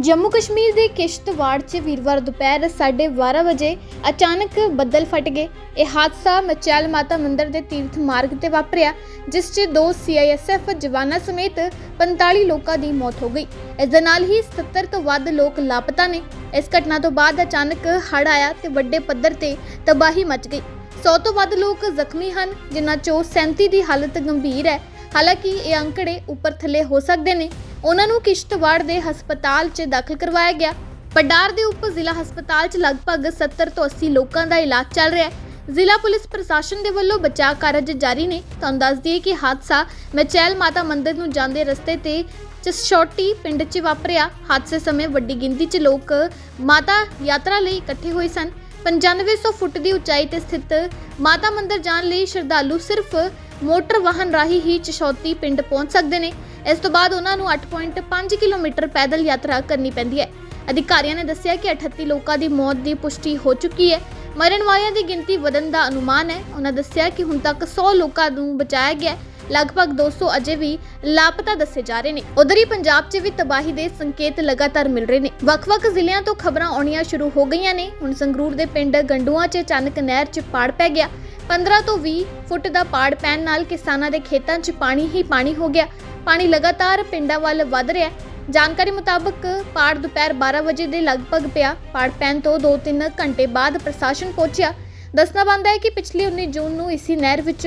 ਜੰਮੂ ਕਸ਼ਮੀਰ ਦੇ ਕਿਸ਼ਤਵਾੜ 'ਚ ਵੀਰਵਾਰ ਦੁਪਹਿਰ 12:30 ਵਜੇ ਅਚਾਨਕ ਬੱਦਲ ਫਟ ਗਏ। ਇਹ ਹਾਦਸਾ ਮਚੈਲ ਮਾਤਾ ਮੰਦਿਰ ਦੇ ਤੀਰਥ ਮਾਰਗ ਤੇ ਵਾਪਰਿਆ, ਜਿਸ 'ਚ ਦੋ ਸੀਆਈਐਸਐਫ ਜਵਾਨਾਂ ਸਮੇਤ 45 ਲੋਕਾਂ ਦੀ ਮੌਤ ਹੋ ਗਈ। ਇਸ ਦੇ ਨਾਲ ਹੀ 70 ਤੋਂ ਵੱਧ ਲੋਕ ਲਾਪਤਾ ਨੇ। ਇਸ ਘਟਨਾ ਤੋਂ ਬਾਅਦ ਅਚਾਨਕ ਹੜ੍ਹ ਆਇਆ ਤੇ ਵੱਡੇ ਪੱਧਰ ਤੇ ਤਬਾਹੀ ਮਚ ਗਈ। 100 ਤੋਂ ਵੱਧ ਲੋਕ ਜ਼ਖਮੀ ਹਨ, ਜਿਨ੍ਹਾਂ 'ਚੋਂ 37 ਦੀ ਹਾਲਤ ਗੰਭੀਰ ਹੈ। ਹਾਲਾਂਕਿ ਇਹ ਅੰਕੜੇ ਉੱਪਰ ਥੱਲੇ ਹੋ ਸਕਦੇ ਨੇ। ਉਹਨਾਂ ਨੂੰ ਕਿਸ਼ਤਵਾੜ ਦੇ ਹਸਪਤਾਲ 'ਚ ਦਾਖਲ ਕਰਵਾਇਆ ਗਿਆ। ਪਡਾਰ ਦੇ ਉਪ ਜ਼ਿਲ੍ਹਾ ਹਸਪਤਾਲ 'ਚ ਲਗਭਗ 70 ਤੋਂ 80 ਲੋਕਾਂ ਦਾ ਇਲਾਜ ਚੱਲ ਰਿਹਾ ਹੈ। ਜ਼ਿਲ੍ਹਾ ਪੁਲਿਸ ਪ੍ਰਸ਼ਾਸਨ ਦੇ ਵੱਲੋਂ ਬਚਾਅ ਕਾਰਜ ਜਾਰੀ ਨੇ। ਤੁਹਾਨੂੰ ਦੱਸ ਦਈਏ ਕਿ ਹਾਦਸਾ ਮਚੈਲ ਮਾਤਾ ਮੰਦਿਰ ਨੂੰ ਜਾਂਦੇ ਰਸਤੇ ਤੇ ਚਸਛੋਟੀ ਪਿੰਡ 'ਚ ਵਾਪਰਿਆ। ਹਾਦਸੇ ਸਮੇਂ ਵੱਡੀ ਗਿਣਤੀ 'ਚ ਲੋਕ ਮਾਤਾ ਯਾਤਰਾ ਲਈ ਇਕੱਠੇ ਹੋਏ ਸਨ। 9500 ਫੁੱਟ ਦੀ ਉਚਾਈ ਤੇ ਸਥਿਤ ਮਾਤਾ ਮੰਦਿਰ ਜਾਣ ਲਈ ਸ਼ਰਧਾਲੂ ਸਿਰਫ ਮੋਟਰ ਵਾਹਨ ਰਾਹੀਂ ਹੀ ਚਸ਼ੌਤੀ ਪਿੰਡ ਪਹੁੰਚ ਸਕਦੇ ਨੇ। ਇਸ ਤੋਂ ਬਾਅਦ ਉਹਨਾਂ ਨੂੰ 8.5 ਕਿਲੋਮੀਟਰ ਪੈਦਲ ਯਾਤਰਾ ਕਰਨੀ ਪੈਂਦੀ ਹੈ। ਅਧਿਕਾਰੀਆਂ ਨੇ ਦੱਸਿਆ ਕਿ 38 ਲੋਕਾਂ ਦੀ ਮੌਤ ਦੀ ਪੁਸ਼ਟੀ ਹੋ ਚੁੱਕੀ ਹੈ। ਮਰਨ ਵਾਲਿਆਂ ਦੀ ਗਿਣਤੀ ਵਧਣ ਦਾ ਅਨੁਮਾਨ ਹੈ। ਉਹਨਾਂ ਦੱਸਿਆ ਕਿ ਹੁਣ ਤੱਕ 100 ਲੋਕਾਂ ਨੂੰ ਬਚਾਇਆ ਗਿਆ ਹੈ। ਲਗਭਗ 200 ਅਜੇ ਵੀ ਲਾਪਤਾ ਦੱਸੇ ਜਾ ਰਹੇ ਨੇ। ਉਧਰ ਹੀ ਪੰਜਾਬ 'ਚ ਵੀ ਤਬਾਹੀ ਦੇ ਸੰਕੇਤ ਲਗਾਤਾਰ ਮਿਲ ਰਹੇ ਨੇ। ਵੱਖ-ਵੱਖ ਜ਼ਿਲ੍ਹਿਆਂ ਤੋਂ ਖਬਰਾਂ ਆਉਣੀਆਂ ਸ਼ੁਰੂ ਹੋ ਗਈਆਂ ਨੇ। ਹੁਣ ਸੰਗਰੂਰ ਦੇ ਪਿੰਡ ਗੰਡੂਆਂ 'ਚ ਅਚਾਨਕ ਨਹਿਰ 'ਚ ਪਾੜ ਪੈ ਗਿਆ। 15 ਤੋਂ 20 ਫੁੱਟ ਦਾ ਪਾੜ ਪੈਣ ਨਾਲ ਕਿਸਾਨਾਂ ਦੇ ਖੇਤਾਂ 'ਚ ਪਾਣੀ ਹੀ ਪਾਣੀ ਹੋ ਗਿਆ। ਪਾਣੀ ਲਗਾਤਾਰ ਪਿੰਡਾਂ ਵੱਲ ਵੱਧ ਰਿਹਾ ਹੈ। ਜਾਣਕਾਰੀ ਮੁਤਾਬਕ ਪਾੜ ਦੁਪਹਿਰ 12 ਵਜੇ ਦੇ ਲਗਭਗ ਪਿਆ। ਪਾੜ ਪੈਣ ਤੋਂ 2-3 ਘੰਟੇ ਬਾਅਦ ਪ੍ਰਸ਼ਾਸਨ ਪਹੁੰਚਿਆ। ਦੱਸਣਾ ਬੰਦਾ ਹੈ ਕਿ ਪਿਛਲੀ 19 ਜੂਨ ਨੂੰ ਇਸੀ ਨਹਿਰ ਵਿੱਚ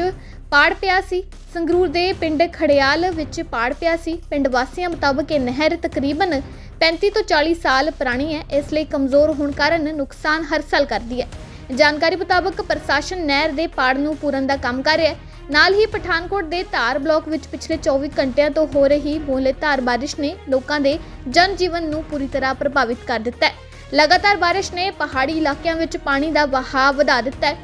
ਪਾੜ ਪਿਆ ਸੀ। ਸੰਗਰੂਰ ਦੇ ਪਿੰਡ ਖੜਿਆਲ ਵਿੱਚ ਪਾੜ ਪਿਆ ਸੀ। ਪਿੰਡ ਵਾਸੀਆਂ ਮੁਤਾਬਕ ਇਹ ਨਹਿਰ ਤਕਰੀਬਨ 35 ਤੋਂ 40 ਸਾਲ ਪੁਰਾਣੀ ਹੈ। ਇਸ ਲਈ ਕਮਜ਼ੋਰ ਹੋਣ ਕਾਰਨ ਨੁਕਸਾਨ ਹਰ ਸਾਲ ਕਰਦੀ ਹੈ। ਜਾਣਕਾਰੀ ਮੁਤਾਬਕ ਪ੍ਰਸ਼ਾਸਨ ਨਹਿਰ ਦੇ ਪਾੜ ਨੂੰ ਪੂਰਨ ਦਾ ਕੰਮ ਕਰ ਰਿਹਾ ਹੈ। ਨਾਲ ਹੀ ਪਠਾਨਕੋਟ ਦੇ ਧਾਰ ਬਲਾਕ ਵਿੱਚ ਪਿਛਲੇ 24 ਘੰਟਿਆਂ ਤੋਂ ਹੋ ਰਹੀ ਧਾਰ ਬਾਰਿਸ਼ ਨੇ ਲੋਕਾਂ ਦੇ ਜਨ ਜੀਵਨ ਨੂੰ ਪੂਰੀ ਤਰ੍ਹਾਂ ਪ੍ਰਭਾਵਿਤ ਕਰ ਦਿੱਤਾ ਹੈ। ਲਗਾਤਾਰ ਬਾਰਿਸ਼ ਨੇ ਪਹਾੜੀ ਇਲਾਕਿਆਂ ਵਿੱਚ ਪਾਣੀ ਦਾ ਵਹਾਅ ਵਧਾ ਦਿੱਤਾ ਹੈ।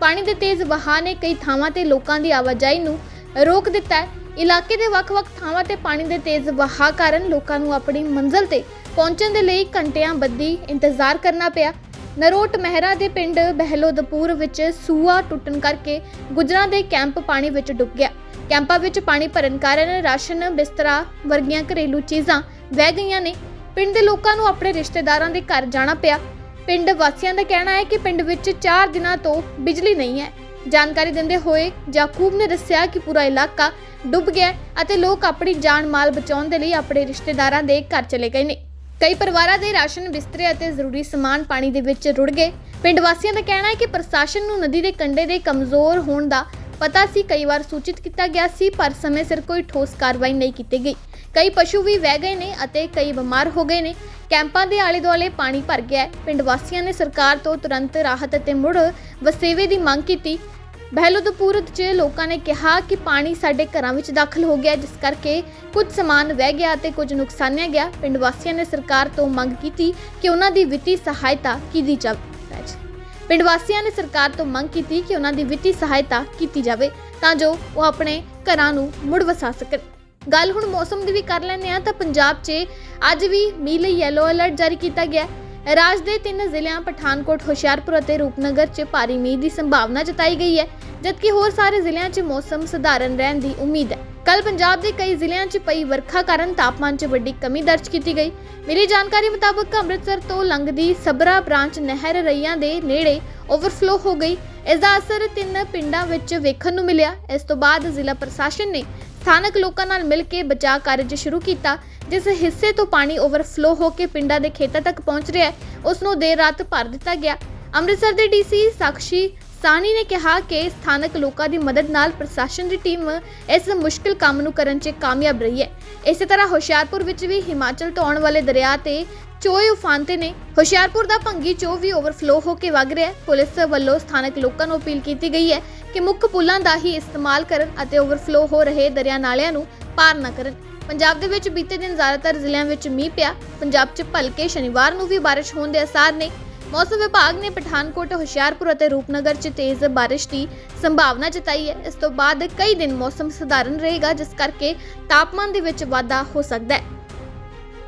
ਪਾਣੀ ਦੇ ਤੇਜ਼ ਵਹਾਅ ਨੇ ਕਈ ਥਾਵਾਂ ਤੇ ਲੋਕਾਂ ਦੀ ਆਵਾਜਾਈ ਨੂੰ ਰੋਕ ਦਿੱਤਾ ਹੈ। ਇਲਾਕੇ ਦੇ ਵੱਖ-ਵੱਖ ਥਾਵਾਂ ਤੇ ਪਾਣੀ ਦੇ ਤੇਜ਼ ਵਹਾਅ ਕਾਰਨ ਲੋਕਾਂ ਨੂੰ ਆਪਣੀ ਮੰਜ਼ਲ ਤੇ ਪਹੁੰਚਣ ਦੇ ਲਈ ਘੰਟਿਆਂ ਬੱਧੀ ਇੰਤਜ਼ਾਰ ਕਰਨਾ ਪਿਆ। ਨਰੋਟ ਮਹਿਰਾ ਦੇ ਪਿੰਡ ਬਹਿਲੋਦਪੁਰ ਵਿੱਚ ਸੂਆ ਟੁੱਟਣ ਕਰਕੇ ਗੁਜਰਾਂ ਦੇ ਕੈਂਪ ਪਾਣੀ ਵਿੱਚ ਡੁੱਬ ਗਿਆ। ਕੈਂਪਾਂ ਵਿੱਚ ਪਾਣੀ ਭਰਨ ਕਾਰਨ ਰਾਸ਼ਨ, ਬਿਸਤਰਾ ਵਰਗੀਆਂ ਘਰੇਲੂ ਚੀਜ਼ਾਂ ਵਹਿ ਗਈਆਂ ਨੇ। ਪਿੰਡ ਦੇ ਲੋਕਾਂ ਨੂੰ ਆਪਣੇ ਰਿਸ਼ਤੇਦਾਰਾਂ ਦੇ ਘਰ ਜਾਣਾ ਪਿਆ। ਪਿੰਡ ਵਾਸੀਆਂ ਦਾ ਕਹਿਣਾ ਹੈ ਕਿ ਪਿੰਡ ਵਿੱਚ 4 ਦਿਨਾਂ ਤੋਂ ਬਿਜਲੀ ਨਹੀਂ ਹੈ। ਜਾਣਕਾਰੀ ਦਿੰਦੇ ਹੋਏ ਜਾਕੂਬ ਨੇ ਦੱਸਿਆ ਕਿ ਪੂਰਾ ਇਲਾਕਾ ਡੁੱਬ ਗਿਆ ਅਤੇ ਲੋਕ ਆਪਣੀ ਜਾਨ ਮਾਲ ਬਚਾਉਣ ਦੇ ਲਈ ਆਪਣੇ ਰਿਸ਼ਤੇਦਾਰਾਂ ਦੇ ਘਰ ਚਲੇ ਗਏ ਨੇ। ਕਈ ਪਰਿਵਾਰਾਂ ਦੇ ਰਾਸ਼ਨ ਬਿਸਤਰੇ ਅਤੇ ਜ਼ਰੂਰੀ ਸਮਾਨ ਪਾਣੀ ਦੇ ਵਿੱਚ ਰੁੜ ਗਏ। ਪਿੰਡ ਵਾਸੀਆਂ ਦਾ ਕਹਿਣਾ ਹੈ ਕਿ ਪ੍ਰਸ਼ਾਸਨ ਨੂੰ ਨਦੀ ਦੇ ਕੰਢੇ ਦੇ ਕਮਜ਼ੋਰ ਹੋਣ ਦਾ ਪਤਾ ਸੀ। ਕਈ ਵਾਰ ਸੂਚਿਤ ਕੀਤਾ ਗਿਆ ਸੀ, ਪਰ ਸਮੇਂ ਸਿਰ ਕੋਈ ਠੋਸ ਕਾਰਵਾਈ ਨਹੀਂ ਕੀਤੀ ਗਈ। ਕਈ ਪਸ਼ੂ ਵੀ ਵਹਿ ਗਏ ਨੇ ਅਤੇ ਕਈ ਬਿਮਾਰ ਹੋ ਗਏ ਨੇ। ਕੈਂਪਾਂ ਦੇ ਆਲੇ ਦੁਆਲੇ ਪਾਣੀ ਭਰ ਗਿਆ ਹੈ। ਪਿੰਡ ਵਾਸੀਆਂ ਨੇ ਸਰਕਾਰ ਤੋਂ ਤੁਰੰਤ ਰਾਹਤ ਅਤੇ ਮੁੜ ਵਸੇਵੇ ਦੀ ਮੰਗ ਕੀਤੀ। ਬਹਿਲੋਦਪੁਰ 'ਚ ਲੋਕਾਂ ਨੇ ਕਿਹਾ ਕਿ ਪਾਣੀ ਸਾਡੇ ਘਰਾਂ ਵਿੱਚ ਦਾਖਲ ਹੋ ਗਿਆ ਜਿਸ ਕਰਕੇ ਕੁਝ ਸਮਾਨ ਵਹਿ ਗਿਆ ਅਤੇ ਕੁਝ ਨੁਕਸਾਨਿਆ ਗਿਆ। ਪਿੰਡ ਵਾਸੀਆਂ ਨੇ ਸਰਕਾਰ ਤੋਂ ਮੰਗ ਕੀਤੀ ਕਿ ਉਹਨਾਂ ਦੀ ਵਿੱਤੀ ਸਹਾਇਤਾ ਕੀਤੀ ਜਾਵੇ। ਪਿੰਡ ਵਾਸੀਆਂ ਨੇ ਸਰਕਾਰ ਤੋਂ ਮੰਗ ਕੀਤੀ ਕਿ ਉਹਨਾਂ ਦੀ ਵਿੱਤੀ ਸਹਾਇਤਾ ਕੀਤੀ ਜਾਵੇ ਤਾਂ ਜੋ ਉਹ ਆਪਣੇ ਘਰਾਂ ਨੂੰ ਮੁੜ ਵਸਾ ਸਕਣ। ਗੱਲ ਹੁਣ ਮੌਸਮ ਦੀ ਵੀ ਕਰ ਲੈਂਦੇ ਆ ਤਾਂ ਪੰਜਾਬ 'ਚ ਅੱਜ ਵੀ ਮੀਂਹ ਲਈ ਯੈਲੋ ਅਲਰਟ ਜਾਰੀ ਕੀਤਾ ਗਿਆ ਰਾਜ ਦੇ ਤਿੰਨ ਜ਼ਿਲ੍ਹਿਆਂ ਪਠਾਨਕੋਟ, ਹੁਸ਼ਿਆਰਪੁਰ ਅਤੇ ਰੂਪਨਗਰ 'ਚ ਭਾਰੀ ਮੀਂਹ ਦੀ ਸੰਭਾਵਨਾ ਜਤਾਈ ਗਈ ਹੈ, ਜਦਕਿ ਹੋਰ ਸਾਰੇ ਜ਼ਿਲ੍ਹਿਆਂ 'ਚ ਮੌਸਮ ਸਧਾਰਨ ਰਹਿਣ ਦੀ ਉਮੀਦ ਹੈ। ਕੱਲ ਪੰਜਾਬ ਦੇ ਕਈ ਜ਼ਿਲ੍ਹਿਆਂ 'ਚ ਪਈ ਵਰਖਾ ਕਾਰਨ ਤਾਪਮਾਨ 'ਚ ਵੱਡੀ ਕਮੀ ਦਰਜ ਕੀਤੀ ਗਈ। ਮਿਲੀ ਜਾਣਕਾਰੀ ਮੁਤਾਬਕ ਅੰਮ੍ਰਿਤਸਰ ਤੋਂ ਲੰਘਦੀ ਸਬਰਾ ਬ੍ਰਾਂਚ ਨਹਿਰ ਰਈਆਂ ਦੇ ਨੇੜੇ ਓਵਰਫਲੋ ਹੋ ਗਈ। ਇਸ ਦਾ ਅਸਰ ਤਿੰਨ ਪਿੰਡਾਂ ਵਿੱਚ ਵੇਖਣ ਨੂੰ ਮਿਲਿਆ। ਇਸ ਤੋਂ ਬਾਅਦ ਜ਼ਿਲ੍ਹਾ ਪ੍ਰਸ਼ਾਸਨ ਨੇ ਸਥਾਨਕ ਲੋਕਾਂ ਨਾਲ ਮਿਲ ਕੇ ਬਚਾਅ ਕਾਰਜ ਸ਼ੁਰੂ ਕੀਤਾ, ਜਿਸ ਹਿੱਸੇ ਤੋਂ ਪਾਣੀ ਓਵਰਫਲੋ ਹੋ ਕੇ ਪਿੰਡਾਂ ਦੇ ਖੇਤਾਂ ਤੱਕ ਪਹੁੰਚ ਰਿਹਾ ਹੈ, ਉਸ ਨੂੰ ਦੇਰ ਰਾਤ ਭਰ ਦਿੱਤਾ ਗਿਆ। ਅੰਮ੍ਰਿਤਸਰ ਦੇ ਡੀਸੀ ਸਾਕਸ਼ੀ ਸਾਨੀ ਨੇ ਕਿਹਾ ਕਿ ਸਥਾਨਕ ਲੋਕਾਂ ਦੀ ਮਦਦ ਨਾਲ ਪ੍ਰਸ਼ਾਸਨ ਦੀ ਟੀਮ ਇਸ ਮੁਸ਼ਕਿਲ ਕੰਮ ਨੂੰ ਕਰਨ 'ਚ ਕਾਮਯਾਬ ਰਹੀ ਹੈ। ਇਸੇ ਤਰ੍ਹਾਂ ਹੁਸ਼ਿਆਰਪੁਰ ਵਿੱਚ ਵੀ ਹਿਮਾਚਲ ਤੋਂ ਆਉਣ ਵਾਲੇ ਦਰਿਆ ਤੇ ਚੋਏ ਉਫਾਨ ਤੇ ਨੇ, ਹੁਸ਼ਿਆਰਪੁਰ ਦਾ ਭੰਗੀ ਚੋ ਵੀ ਓਵਰਫਲੋ ਹੋ ਕੇ ਵਗ ਰਿਹਾ ਹੈ। ਪੁਲਿਸ ਵੱਲੋਂ ਸਥਾਨਕ ਲੋਕਾਂ ਨੂੰ ਅਪੀਲ ਕੀਤੀ ਗਈ ਹੈ ਕਿ ਮੁੱਖ ਪੁਲਾਂ ਦਾ ਹੀ ਇਸਤੇਮਾਲ ਕਰਨ ਅਤੇ ਓਵਰਫਲੋ ਹੋ ਰਹੇ ਦਰਿਆ ਨਾਲਿਆਂ ਨੂੰ ਪਾਰ ਨਾ ਕਰਨ। ਪੰਜਾਬ ਦੇ ਵਿੱਚ ਬੀਤੇ ਦਿਨ ਜ਼ਿਆਦਾਤਰ ਜ਼ਿਲ੍ਹਿਆਂ ਵਿੱਚ ਮੀਂਹ ਪਿਆ। ਪੰਜਾਬ 'ਚ ਭਲਕੇ ਸ਼ਨੀਵਾਰ ਨੂੰ ਵੀ ਬਾਰਿਸ਼ ਹੋਣ ਦੇ ਅਸਾਰ ਨੇ। ਮੌਸਮ ਵਿਭਾਗ ਨੇ ਪਠਾਨਕੋਟ, ਹੁਸ਼ਿਆਰਪੁਰ ਅਤੇ ਰੂਪਨਗਰ 'ਚ ਤੇਜ਼ ਬਾਰਿਸ਼ ਦੀ ਸੰਭਾਵਨਾ ਜਤਾਈ ਹੈ। ਇਸ ਤੋਂ ਬਾਅਦ ਕਈ ਦਿਨ ਮੌਸਮ ਸਧਾਰਨ ਰਹੇਗਾ, ਜਿਸ ਕਰਕੇ ਤਾਪਮਾਨ ਦੇ ਵਿੱਚ ਵਾਧਾ ਹੋ ਸਕਦਾ ਹੈ।